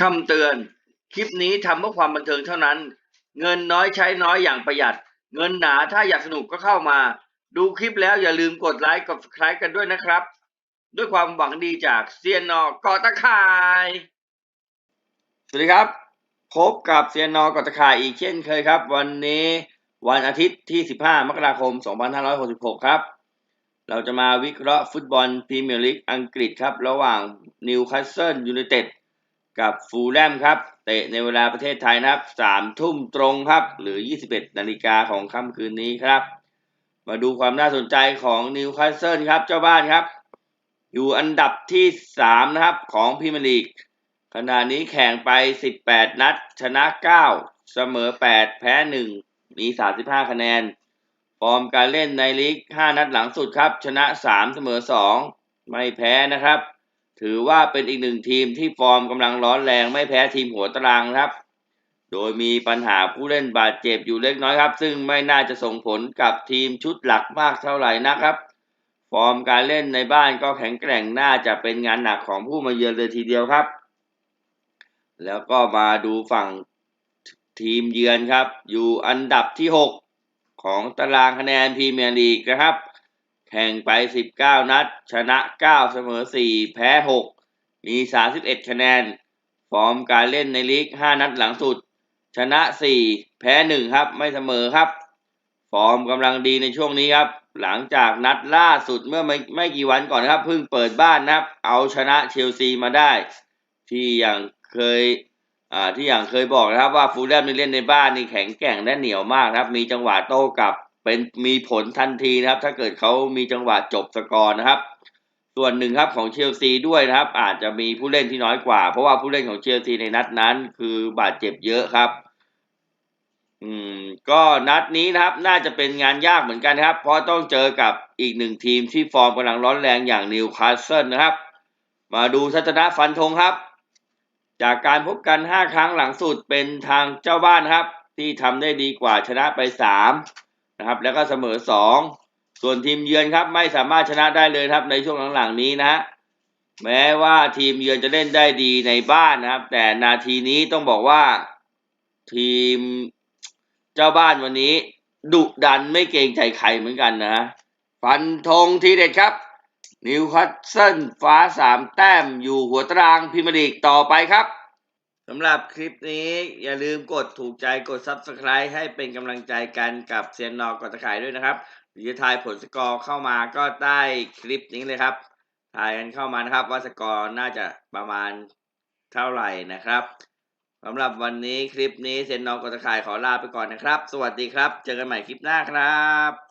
คำเตือน คลิปนี้ทำเพื่อความบันเทิงเท่านั้น เงินน้อยใช้น้อยอย่างประหยัด เงินหนาถ้าอยากสนุกก็เข้ามา ดูคลิปแล้วอย่าลืมกดไลค์กด subscribe กันด้วยนะครับ ด้วยความหวังดีจากเซียนนอกอตะข่าย สวัสดีครับ พบกับเซียนนอกอตะข่ายอีกเช่นเคยครับ วันนี้วันอาทิตย์ที่ 15 มกราคม 2566 ครับ เราจะมาวิเคราะห์ฟุตบอลพรีเมียร์ลีกอังกฤษครับ ระหว่างนิวคาสเซิลยูไนเต็ด กับฟูลแลมครับ เตะในเวลาประเทศไทยนะครับ3ทุ่มตรงครับ หรือ 21 นาฬิกาของค่ำคืนนี้ครับ มาดูความน่าสนใจของนิวคาสเซิลครับ เจ้าบ้านครับ อยู่อันดับที่ 3 นะครับของพรีเมียร์ลีก ขณะนี้แข่งไป 18 นัด ชนะ 9 เสมอ 8 แพ้ 1 มี 35 คะแนน ฟอร์มการเล่นในลีก 5 นัดหลังสุดครับ ชนะ 3 เสมอ 2 ไม่แพ้นะครับ ถือว่าเป็นอีกหนึ่งทีมที่ฟอร์มกำลังร้อนแรงไม่แพ้ทีมหัวตารางครับ โดยมีปัญหาผู้เล่นบาดเจ็บอยู่เล็กน้อยครับ ซึ่งไม่น่าจะส่งผลกับทีมชุดหลักมากเท่าไหร่นะครับ ฟอร์มการเล่นในบ้านก็แข็งแกร่งน่าจะเป็นงานหนักของผู้มาเยือนเลยทีเดียวครับ แล้วก็มาดูฝั่งทีมเยือนครับ อยู่อันดับที่ 6 ของตารางคะแนนพรีเมียร์ลีกนะครับ แข่งไป 19 นัด ชนะ 9 เสมอ 4 แพ้ 6 มี 31 คะแนน ฟอร์มการเล่นในลีก 5 นัดหลังสุด ชนะ 4 แพ้ 1 ครับ ไม่เสมอครับ ฟอร์มกำลังดีในช่วงนี้ครับ หลังจากนัดล่าสุดเมื่อไม่ไม่กี่วันก่อนครับ เพิ่งเปิดบ้านนะครับ เอาชนะเชลซีมาได้ ที่อย่างเคยที่อย่างเคยบอกนะครับว่าฟูลแลมนี่เล่นในบ้านนี่แข็งแกร่งและเหนียวมากนะครับ มีจังหวะโต้กลับ เป็นมีผลทันทีนะครับ ถ้าเกิดเขามีจังหวะจบสกอร์นะครับ ส่วนหนึ่งครับของเชลซีด้วยนะครับ อาจจะมีผู้เล่นที่น้อยกว่า เพราะว่าผู้เล่นของเชลซีในนัดนั้น คือบาดเจ็บเยอะครับ อืม ก็นัดนี้นะครับ น่าจะเป็นงานยากเหมือนกันครับ เพราะต้องเจอกับอีกหนึ่งทีมที่ฟอร์มกำลังร้อนแรงอย่างนิวคาสเซิลนะครับ มาดูทัศนะฟันธงครับ จากการพบกัน 5 ครั้งหลังสุดเป็นทางเจ้าบ้านครับ ที่ทำได้ดีกว่าชนะไป 3 นะครับ แล้วก็เสมอ 2 ส่วนทีมเยือนครับไม่สามารถชนะได้เลยครับในช่วงหลังๆนี้นะแม้ว่าทีมเยือนจะเล่นได้ดีในบ้านนะครับ แต่นาทีนี้ต้องบอกว่าทีมเจ้าบ้านวันนี้ ดุดันไม่เกรงใจใครเหมือนกันนะฟันธงทีเด็ดครับ นิวคาสเซิลฟ้าสามแต้มอยู่หัวตารางพรีเมียร์ลีกต่อไปครับ สำหรับคลิปนี้อย่าลืมกดถูกใจกด Subscribe ให้เป็นกำลังใจกันกับเซียนนอกอตะขายด้วยนะครับหรือจะทายผลสกอร์เข้ามาก็ใต้คลิปนี้เลยครับทายกันเข้ามานะครับ ว่าสกอร์น่าจะประมาณเท่าไหร่นะครับสำหรับวันนี้คลิปนี้เซียนนอกอตะขายขอลาไปก่อนนะครับ สวัสดีครับ เจอกันใหม่คลิปหน้าครับ